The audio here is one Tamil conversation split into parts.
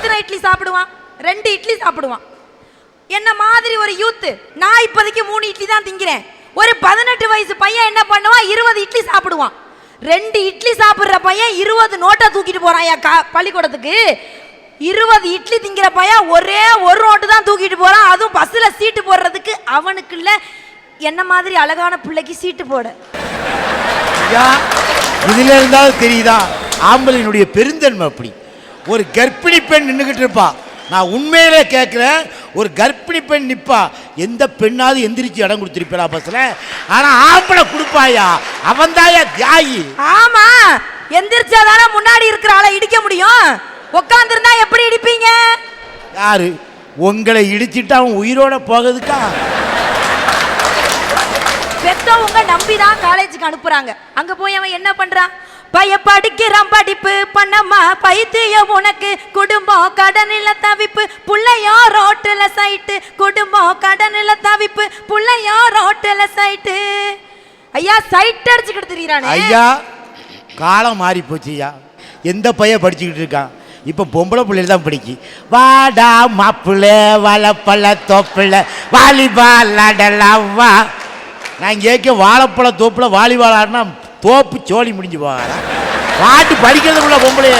எத்தனை இட்லி சாப்பிடுவான்? ரெண்டு இட்லி சாப்பிடுவான். என்ன மாதிரி ஒரு யூத்து நான் இப்போதைக்கு மூணு இட்லி தான் திங்கிறேன். ஒரு பதினெட்டு வயசு பையன் என்ன பண்ணுவான்? இருபது இட்லி சாப்பிடுவான். ரெண்டு இட்லி சாப்பிட்ற பையன் இருபது நோட்டை தூக்கிட்டு போறான் என் கா பள்ளிக்கூடத்துக்கு. இருபது இட்லி திங்கிற பையன் ஒரே ஒரு நோட்டு தான் தூக்கிட்டு போறான். அதுவும் பஸ்ஸில் சீட்டு போடுறதுக்கு அவனுக்கு இல்லை. என்ன மாதிரி அழகான பிள்ளைக்கு சீட்டு போட. இதுல இருந்தாலும் தெரியுதா? ஆம்பளினுடைய பெருந்தன்மை அப்படி. ஒரு கர்ப்பிணி பெண் நின்றுக்கிட்டு இருப்பா. நான் உண்மையிலே கேட்குறேன் ஒரு கர்ப்பிணி பெண் நிற்பா எந்த பெண்ணாவது எந்திரிச்சு இடம் கொடுத்துருப்பா பஸ்ஸில் ஆனால் ஆம்பளை கொடுப்பாயா? அவன்தாயா தியாகி. ஆமா எந்திரிச்சாதானே முன்னாடி இருக்கிற ஆளை இடிக்க முடியும். உட்காந்துருந்தா எப்படி இடிப்பீங்க? யாரு? உங்களை இடிச்சிட்டு அவன் உயிரோட போகிறதுக்கா? பெத்தவங்க நம்பி தான் காலேஜுக்கு அனுப்புறாங்க. அங்க போய் அவன் என்ன பண்றான்? பைய படிக்கிறான் படிப்பு பண்ணம்மா பைத்தியம் உனக்கு. குடும்பம் கடனில தவிப்பு. புள்ளையோ ரோட்டில் சைட்டு. குடும்பம் கடனில தவிப்பு. புள்ளையோ ரோட்டில் சைட்டு. ஐயா சைட் அடிச்சுக்கிட்டு தெரியுறானே ஐயா காலம் மாறி போச்சு ஐயா. எந்த பையன் படிச்சுக்கிட்டு இருக்கான்? இப்போ பொம்பளை பிள்ளைகள் தான் படிக்கி. வாடா மாப்பிள்ள வாழைப்பழ தோப்புல வாலிபால் ஆடலாம் வா நான் கேட்க வாழைப்பழ தோப்பில் வாலிபால் ஆடினா தோப்பு சோழி முடிஞ்சு போகாதா பாட்டு படிக்கிறதுக்குள்ள பொம்பளை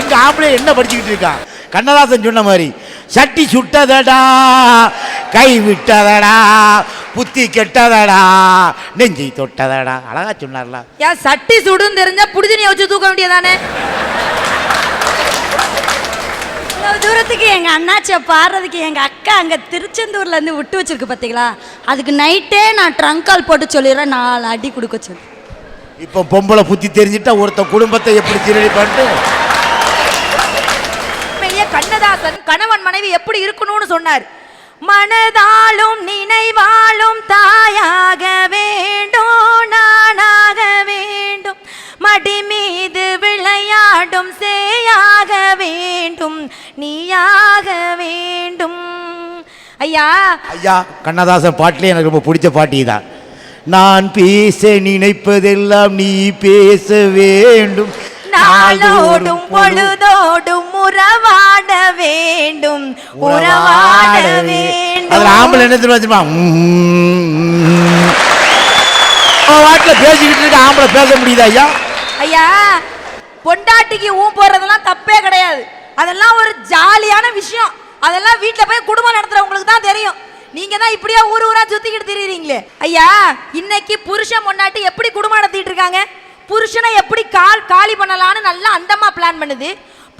எங்கள் ஆம்பளை என்ன படிச்சுக்கிட்டு இருக்கான் கண்ணதாசன் சொன்ன மாதிரி சட்டி சுட்டதடா கை விட்டதடா புத்தி கெட்டதடா நெஞ்சை தொட்டதடா. அழகா சொன்னார்ல. ஏன் சட்டி சுடுன்னு தெரிஞ்சா புடிதனியை வச்சு தூக்க வேண்டியதானே? இவ்வளவு தூரத்துக்கு எங்க அண்ணாச்சியை பாடுறதுக்கு எங்க அக்கா அங்க திருச்செந்தூர்ல இருந்து விட்டு வச்சிருக்கு பாத்தீங்களா? அதுக்கு நைட்டே நான் ட்ரங்க் கால் போட்டு சொல்லிடுறேன் நாலு அடி கொடுக்க சொல்லி. இப்போ பொம்பளை புத்தி தெரிஞ்சிட்டா ஒருத்த குடும்பத்தை எப்படி சீரழி பண்ணிட்டு உண்மையிலேயே கண்ணதாசன் கணவன் மனைவி எப்படி இருக்கணும்னு சொன்னார். மனதாலும் நினைவாலும் தாயாக வேண்டும் நானாக வேண்டும். மடி மீது விளையாடும் சேயாக வேண்டும் நீயாக வேண்டும். ஐயா. ஐயா கண்ணதாசன் பாட்டிலே எனக்கு ரொம்ப பிடிச்ச பாட்டி தான் நான் பேச நினைப்பதெல்லாம் நீ பேச வேண்டும். நாளோடும் பொழுதோடும் உறவாட வேண்டும். உறவாட வேண்டும். ஆம்பளை என்ன தெரியுமா வாட்டில் பேசிக்கிட்டு இருக்க ஆம்பளை பேச முடியுதா ஐயா? ஐயா பொண்டாட்டிக்கு ஊ போடுறதெல்லாம் தப்பே கிடையாது. அதெல்லாம் ஒரு ஜாலியான விஷயம். அதெல்லாம் வீட்டில் போய் குடும்பம் நடத்துறவங்களுக்கு தான் தெரியும். நீங்க தான் இப்படியே ஊர் ஊரா சுத்திக்கிட்டு திரியுறீங்களே. ஐயா இன்னைக்கு புருஷன் பொண்டாட்டி எப்படி குடும்பம் நடத்திட்டு இருக்காங்க? புருஷனை எப்படி கால் காலி பண்ணலான்னு நல்லா அந்தமா பிளான் பண்ணுது.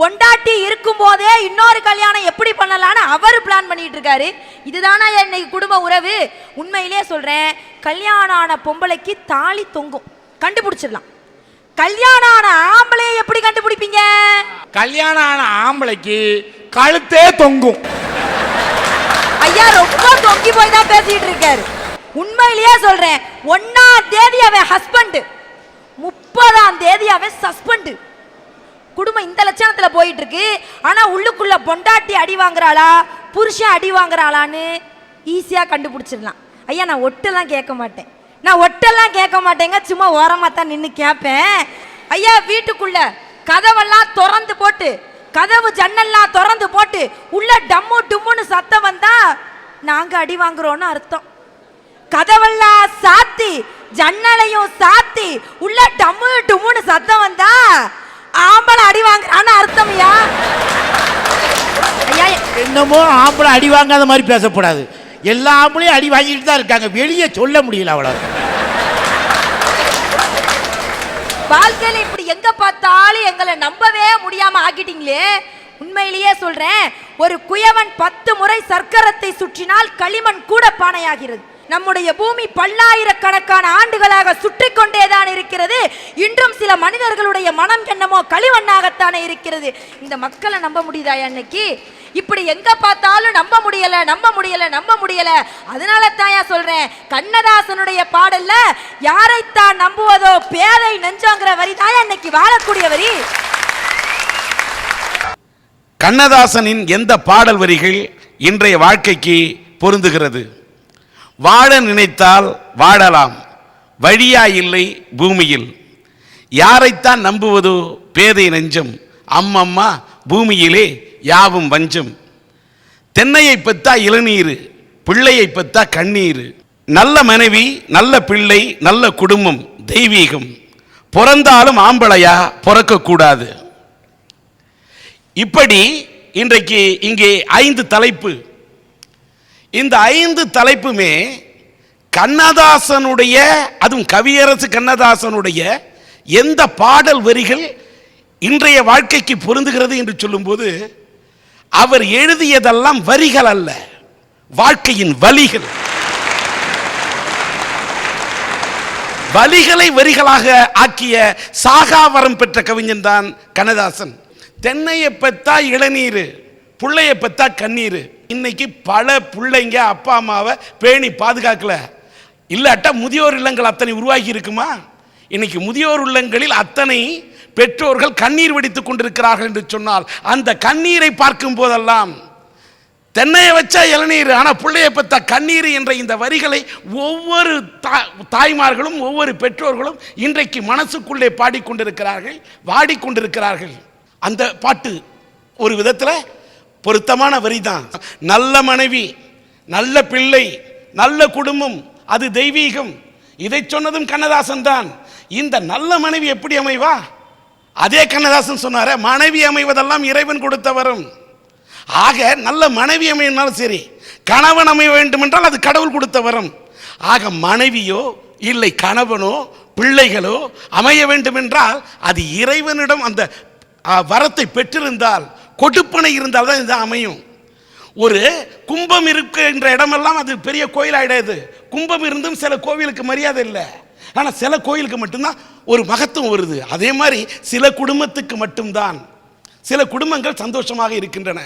பொண்டாட்டி இருக்கும் போதே இன்னொரு கல்யாணம் எப்படி பண்ணலான்னு அவர் பிளான் பண்ணிட்டு இருக்காரு. இதுதானா இன்னைக்கு குடும்ப உறவு? உண்மையிலே சொல்றேன் கல்யாணம் ஆன பொம்பளைக்கு தாலி தொங்கும். கண்டுபிடிச்சிடலாம். கல்யாணம் ஆன ஆம்பளை எப்படி கண்டுபிடிப்பீங்க? கல்யாணம் ஆன ஆம்பளைக்கு கழுத்தே தொங்கும். ஐயா ரொம்ப தொங்கி போய் தான் பேசிட்டு இருக்காரு. உண்மையிலேயே சொல்றேன் ஒன்னாம் தேதி அவன் ஹஸ்பண்ட் முப்பதாம் தேதி அவன் சஸ்பெண்ட் குடும்பம் இந்த லட்சணத்துல போயிட்டு இருக்கு. ஆனா உள்ளுக்குள்ள பொண்டாட்டி அடி வாங்குறாளா புருஷன் அடி வாங்குறாளான்னு ஈஸியா கண்டுபிடிச்சிடலாம். ஐயா நான் ஒட்டெல்லாம் கேட்க மாட்டேன். நான் ஒட்டெல்லாம் கேட்க மாட்டேங்க சும்மா ஓரமாக தான் நின்று கேட்பேன். ஐயா வீட்டுக்குள்ள கதவெல்லாம் திறந்து போட்டு கதவு ஜன்னல்லாம் திறந்து போட்டு உள்ள டம்மு டும்முன்னு நாங்க அடி வாங்குறோம்னு அர்த்தம். கதவெல்லாம் சாத்தி ஜன்னலையும் சாத்தி உள்ள டம்மு டும்முன்னு சத்தம் வந்தா ஆம்பளை அடி வாங்குறான்னு அர்த்தம்யா ஐயா. என்னமோ ஆம்பளை அடி வாங்காத மாதிரி பேசக்கூடாது எல்லா ஆம்பளையும் அடி வாங்கிட்டு தான் இருக்காங்க. வெளியே சொல்ல முடியல அவ்வளோ வாழ்க்கையில இப்படி எங்க பார்த்தாலும் எங்களை நம்பவே முடியாம ஆக்கிட்டீங்களே. உண்மையிலேயே சொல்றேன் ஒரு குயவன் பத்து முறை சர்க்கரத்தை சுற்றினால் களிமண் கூட பானையாகிறது. நம்முடைய பூமி பல்லாயிரக்கணக்கான ஆண்டுகளாக சுற்றி கொண்டேதான் இருக்கிறது. இன்றும் சில மனிதர்களுடைய மனம் என்னமோ களிமண்ணாகத்தானே இருக்கிறது. இந்த மக்களை நம்ப முடியுதா அன்னைக்கு? இப்படி எங்க பார்த்தாலும் நம்ப முடியல நம்ப முடியல நம்ப முடியல. அதனால தாயா சொல்றேன் கண்ணதாசனுடைய பாடல்ல யாரைத்தான் நம்புவதோ பேதை நெஞ்சோங்கிற வரி தாயா இன்னைக்கு வாழக்கூடிய வரி கண்ணதாசனின் எந்த பாடல் வரிகள் இன்றைய வாழ்க்கைக்கு பொருந்துகிறது? வாழ நினைத்தால் வாழலாம் வழியா இல்லை பூமியில். யாரைத்தான் நம்புவதோ பேதை நெஞ்சம் அம்மம்மா பூமியிலே யாவும் வஞ்சம். தென்னையை பெத்தா இளநீர் பிள்ளையை பெத்தா கண்ணீர். நல்ல மனைவி நல்ல பிள்ளை நல்ல குடும்பம் தெய்வீகம். பிறந்தாலும் ஆம்பளையா பிறக்கக்கூடாது. இப்படி இன்றைக்கு இங்கே ஐந்து தலைப்பு. இந்த ஐந்து தலைப்புமே கண்ணதாசனுடைய அதுவும் கவியரசு கண்ணதாசனுடைய எந்த பாடல் வரிகள் இன்றைய வாழ்க்கைக்கு பொருந்துகிறது என்று சொல்லும்போது அவர் எழுதியதெல்லாம் வரிகள் அல்ல வாழ்க்கையின் வலிகள் வலிகளை வரிகளாக ஆக்கிய சாகாவரம் பெற்ற கவிஞன் தான் கண்ணதாசன். தென்னையை பெத்தா இளநீர் பிள்ளைய பெத்தா கண்ணீர். இன்னைக்கு பல பிள்ளைங்க அப்பா அம்மாவை பேணி பாதுகாக்கல. இல்லாட்டா முதியோர் இல்லங்கள் அத்தனை உருவாகி இருக்குமா? இன்னைக்கு முதியோர் இல்லங்களில் அத்தனை பெற்றோர்கள் கண்ணீர் வெடித்துக் கொண்டிருக்கிறார்கள் என்று சொன்னால் அந்த கண்ணீரை பார்க்கும் போதெல்லாம் தென்னையை வச்சா இளநீர் ஆனால் பிள்ளைய பெற்ற கண்ணீர் என்ற இந்த வரிகளை ஒவ்வொரு தா- தாய்மார்களும் ஒவ்வொரு பெற்றோர்களும் இன்றைக்கு மனசுக்குள்ளே பாடிக்கொண்டிருக்கிறார்கள் வாடிக்கொண்டிருக்கிறார்கள். அந்த பாட்டு ஒரு விதத்தில் பொருத்தமான வரி தான். நல்ல மனைவி நல்ல பிள்ளை நல்ல குடும்பம் அது தெய்வீகம். இதை சொன்னதும் கண்ணதாசன் தான். இந்த நல்ல மனைவி எப்படி அமைவா? அதே கண்ணதாசன் சொன்னார மனைவி அமைவதெல்லாம் இறைவன் கொடுத்தவரும் ஆக நல்ல மனைவி அமையினாலும் சரி கணவன் அமைய வேண்டும் என்றால் அது கடவுள் கொடுத்த வரம். ஆக மனைவியோ இல்லை கணவனோ பிள்ளைகளோ அமைய வேண்டும் என்றால் அது இறைவனிடம் அந்த வரத்தை பெற்றிருந்தால் கொடுப்பனை இருந்தால் தான் இது அமையும். ஒரு கும்பம் இருக்கின்ற இடமெல்லாம் அது பெரிய கோயில் கும்பம் இருந்தும் சில கோவிலுக்கு மரியாதை இல்லை. ஆனால் சில கோயிலுக்கு மட்டும்தான் ஒரு மகத்துவம் வருது. அதே மாதிரி சில குடும்பத்துக்கு மட்டும்தான். சில குடும்பங்கள் சந்தோஷமாக இருக்கின்றன.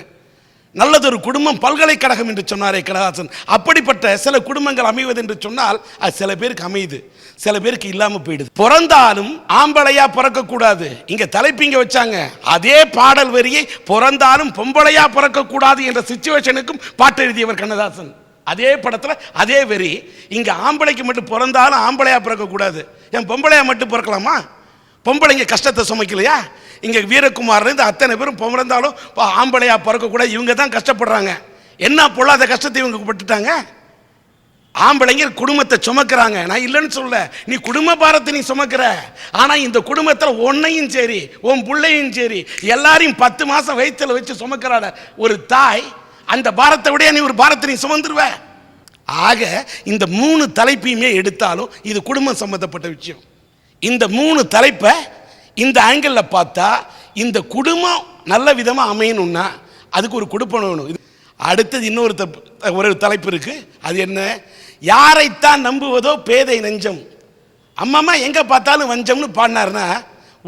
நல்லதொரு குடும்பம் பல்கலைக்கழகம் என்று சொன்னாரே கனதாசன் அப்படிப்பட்ட சில குடும்பங்கள் அமைவது என்று சொன்னால் அது சில பேருக்கு அமையுது. சில பேருக்கு இல்லாமல் போயிடுது. பிறந்தாலும் ஆம்பளையா பிறக்கக்கூடாது. இங்க தலைப்பு இங்க வச்சாங்க. அதே பாடல் வரியை பிறந்தாலும் பொம்பளையா பிறக்கக்கூடாது என்ற சுச்சுவேஷனுக்கும் பாட்டு எழுதியவர் கண்ணதாசன். அதே படத்தில் அதே வரி. இங்கே ஆம்பளைக்கு மட்டும் பிறந்தாலும் ஆம்பளையா பிறக்கக்கூடாது. என் பொம்பளையா மட்டும் பிறக்கலாமா? பொம்பளைங்க கஷ்டத்தை சுமைக்கலையா? இங்கே வீரகுமார்லேருந்து அத்தனை பேரும் பிறந்தாலும் இப்போ ஆம்பளையா பிறக்கக்கூட இவங்க தான் கஷ்டப்படுறாங்க. என்ன பொல்லாத கஷ்டத்தை இவங்க பட்டுட்டாங்க? ஆம்பளைங்க குடும்பத்தை சுமக்கிறாங்க. நான் இல்லைன்னு சொல்ல நீ குடும்ப பாரத்தை நீ சுமக்கிற. ஆனால் இந்த குடும்பத்தில் உன்னையும் சரி உன் பிள்ளையும் சரி எல்லாரையும் பத்து மாதம் வயிற்றில் வச்சு சுமக்கிறாட ஒரு தாய் அந்த பாரத்தை விட நீ ஒரு பாரத்தை நீ சுமந்துருவ. ஆக இந்த மூணு தலைப்பையுமே எடுத்தாலும் இது குடும்பம் சம்மந்தப்பட்ட விஷயம். இந்த மூணு தலைப்பை இந்த ஆங்கிளில் பார்த்தா இந்த குடும்பம் நல்ல விதமாக அமையணும்னா அதுக்கு ஒரு குடுப்பம் வேணும். இது அடுத்தது இன்னொரு ஒரு தலைப்பு இருக்குது அது என்ன? யாரைத்தான் நம்புவதோ பேதை நெஞ்சம். அம்மம்மா எங்கே பார்த்தாலும் வஞ்சம்னு பாடினாருன்னா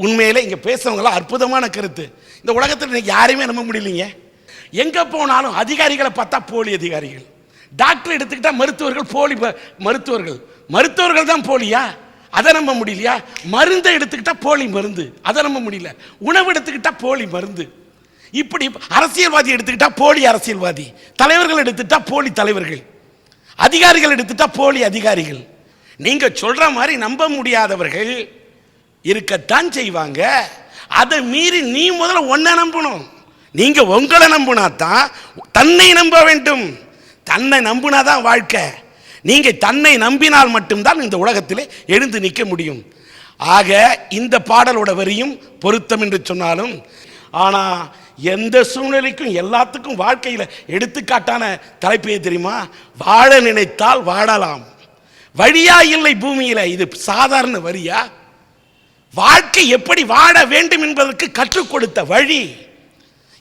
உண்மையில் இங்கே பேசுகிறவங்களாம் அற்புதமான கருத்து. இந்த உலகத்தில் இன்னைக்கு யாரையுமே நம்ப முடியலைங்க. எங்கே போனாலும் அதிகாரிகளை பார்த்தா போலி அதிகாரிகள். டாக்டர் எடுத்துக்கிட்டால் மருத்துவர்கள் போலி மருத்துவர்கள். மருத்துவர்கள் தான் போலியா? அதை நம்ப முடியலையா? மருந்தை எடுத்துக்கிட்டா போலி மருந்து. அதை நம்ப முடியல. உணவு எடுத்துக்கிட்டா போலி மருந்து. இப்படி அரசியல்வாதி எடுத்துக்கிட்டா போலி அரசியல்வாதி. தலைவர்கள் எடுத்துட்டா போலி தலைவர்கள். அதிகாரிகள் எடுத்துட்டா போலி அதிகாரிகள். நீங்க சொல்ற மாதிரி நம்ப முடியாதவர்கள் இருக்கத்தான் செய்வாங்க. அதை மீறி நீ முதல்ல ஒன்ன நம்பணும். நீங்க உங்களை நம்பினா தான் தன்னை நம்ப வேண்டும். தன்னை நம்பினா தான் வாழ்க்கை. நீங்கள் தன்னை நம்பினால் மட்டும்தான் இந்த உலகத்திலே எழுந்து நிற்க முடியும். ஆக இந்த பாடலோட வரியும் பொருத்தம் என்று சொன்னாலும் ஆனா எந்த சூழ்நிலைக்கும் எல்லாத்துக்கும் வாழ்க்கையில எடுத்துக்காட்டான தலைப்பு தெரியுமா? வாழ நினைத்தால் வாழலாம். வழியா இல்லை பூமியில இது சாதாரண வரியா? வாழ்க்கை எப்படி வாழ வேண்டும் என்பதற்கு கற்றுக் கொடுத்த வழி.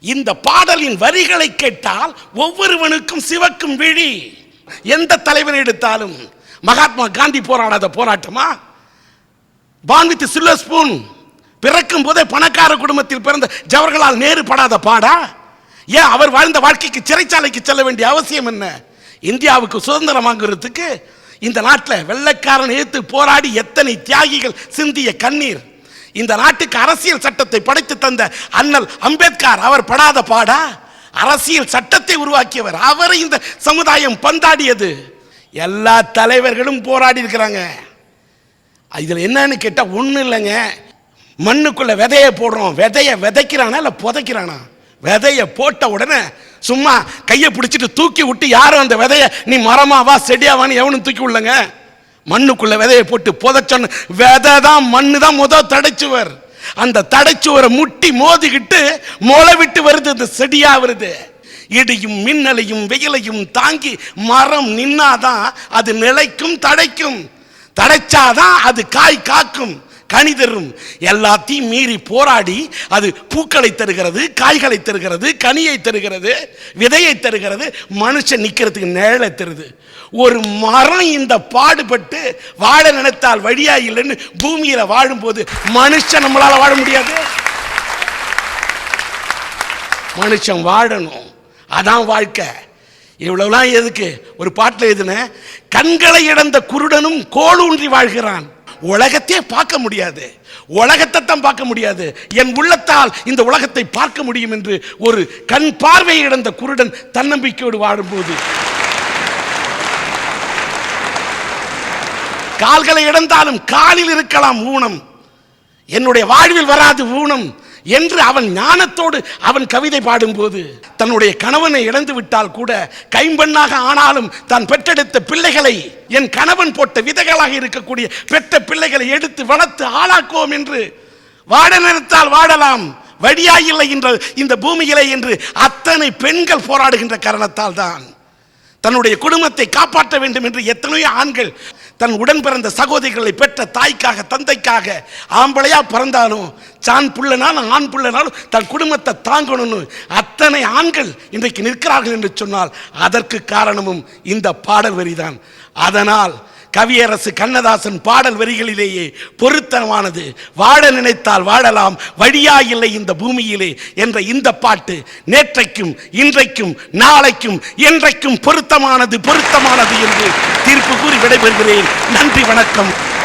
இந்த பாடலின் வரிகளை கேட்டால் ஒவ்வொருவனுக்கும் சிவக்கும் விழி. எந்த தலைவனை எடுத்தாலும் மகாத்மா காந்தி போராடாத போராட்டமா? பான்வித் சில்வர் ஸ்பூன் பிறக்கும் போதே பணக்கார குடும்பத்தில் பிறந்த ஜவஹர்லால் நேரு படாத பாடா? ஏன் அவர் வாழ்ந்த வாழ்க்கைக்கு சிறைச்சாலைக்கு செல்ல வேண்டிய அவசியம் என்ன? இந்தியாவுக்கு சுதந்திரம் வாங்குறதுக்கு இந்த நாட்டில் வெள்ளைக்காரன் எதிர்த்து போராடி எத்தனை தியாகிகள் சிந்திய கண்ணீர்? இந்த நாட்டுக்கு அரசியல் சட்டத்தை படைத்து தந்த அண்ணல் அம்பேத்கர் அவர் படாத பாடா? அரசியல் சட்டத்தை உருவாக்கியவர். அவரை இந்த சமுதாயம் பந்தாடியது. எல்லா தலைவர்களும் போராடி இருக்கிறாங்க. இதில் என்னன்னு கேட்டால் ஒன்றும் இல்லைங்க. மண்ணுக்குள்ளே விதைய போடுறோம். விதையை விதைக்கிறானா இல்லை புதைக்கிறானா? விதையை போட்ட உடனே சும்மா கையை பிடிச்சிட்டு தூக்கி விட்டு யாரும் அந்த விதையை நீ மரமாவா செடியாவான்னு எவனும் தூக்கி விடலங்க. மண்ணுக்குள்ளே விதையை போட்டு புதைச்சோன்னு விதை தான் மண்ணு தான் முத தடைச்சுவர். அந்த தடைச்சுவரை முட்டி மோதிக்கிட்டு மொளை விட்டு வருது அந்த செடியா வருது. இடியும் மின்னலையும் வெயிலையும் தாங்கி மரம் நின்னாதான் அது நிலைக்கும் தடைக்கும் தடைச்சாதான் அது காய் காக்கும் கனி தரும். எல்லாத்தையும் மீறி போராடி அது பூக்களை தருகிறது காய்களை தருகிறது கனியை தருகிறது விதையை தருகிறது மனுஷன் நிக்கிறதுக்கு நிழலை தருது. ஒரு மரம் இந்த பாடுபட்டு வாழ நினைத்தால் வழியா இல்லைன்னு பூமியில வாழும்போது மனுஷன் நம்மளால வாழ முடியாது. மனுஷன் வாழணும். அதான் வாழ்க்கை. இவ்வளவுலாம் எதுக்கு? ஒரு பாட்டில் எதுன கண்களை இழந்த குருடனும் கோளூன்றி வாழ்கிறான். உலகத்தையே பார்க்க முடியாது. உலகத்தை தான் பார்க்க முடியாது. என் உள்ளத்தால் இந்த உலகத்தை பார்க்க முடியும் என்று ஒரு கண் பார்வை இழந்த குருடன் தன்னம்பிக்கையோடு வாழும்போது கால்களை இழந்தாலும் காலில் இருக்கலாம் ஊனம். என்னுடைய வாழ்வில் வராது ஊனம் என்று அவன் ஞானத்தோடு அவன் கவிதை பாடும்போது தன்னுடைய கணவனை இழந்து விட்டால் கூட கைம்பெண்ணாக ஆனாலும் தான் பெற்றெடுத்த பிள்ளைகளை என் கணவன் போட்ட விதைகளாக இருக்கக்கூடிய பெற்ற பிள்ளைகளை எடுத்து வளர்த்து ஆளாக்குவோம் என்று வாட நினைத்தால் வாடலாம். வழியாயில்லை என்ற இந்த பூமியிலே என்று அத்தனை பெண்கள் போராடுகின்ற காரணத்தால் தான். தன்னுடைய குடும்பத்தை காப்பாற்ற வேண்டும் என்று எத்தனையோ ஆண்கள் தன் உடன் பிறந்த சகோதரிகளை பெற்ற தாய்க்காக தந்தைக்காக ஆம்பளையா பிறந்தாலும் சான் புள்ளனாலும் ஆண் புள்ளனாலும் தன் குடும்பத்தை தாங்கணும்னு அத்தனை ஆண்கள் இன்றைக்கு நிற்கிறார்கள் என்று சொன்னால் அதற்கு காரணமும் இந்த பாடல் வரிதான். அதனால் கவியரசு கண்ணதாசன் பாடல் வரிகளிலேயே பொருத்தமானது வாழ நினைத்தால் வாழலாம் வழியா இல்லை இந்த பூமியிலே என்ற இந்த பாட்டு நேற்றைக்கும் இன்றைக்கும் நாளைக்கும் என்றைக்கும் பொருத்தமானது பொருத்தமானது என்று தீர்ப்பு கூறி விடைபெறுகிறேன். நன்றி வணக்கம்.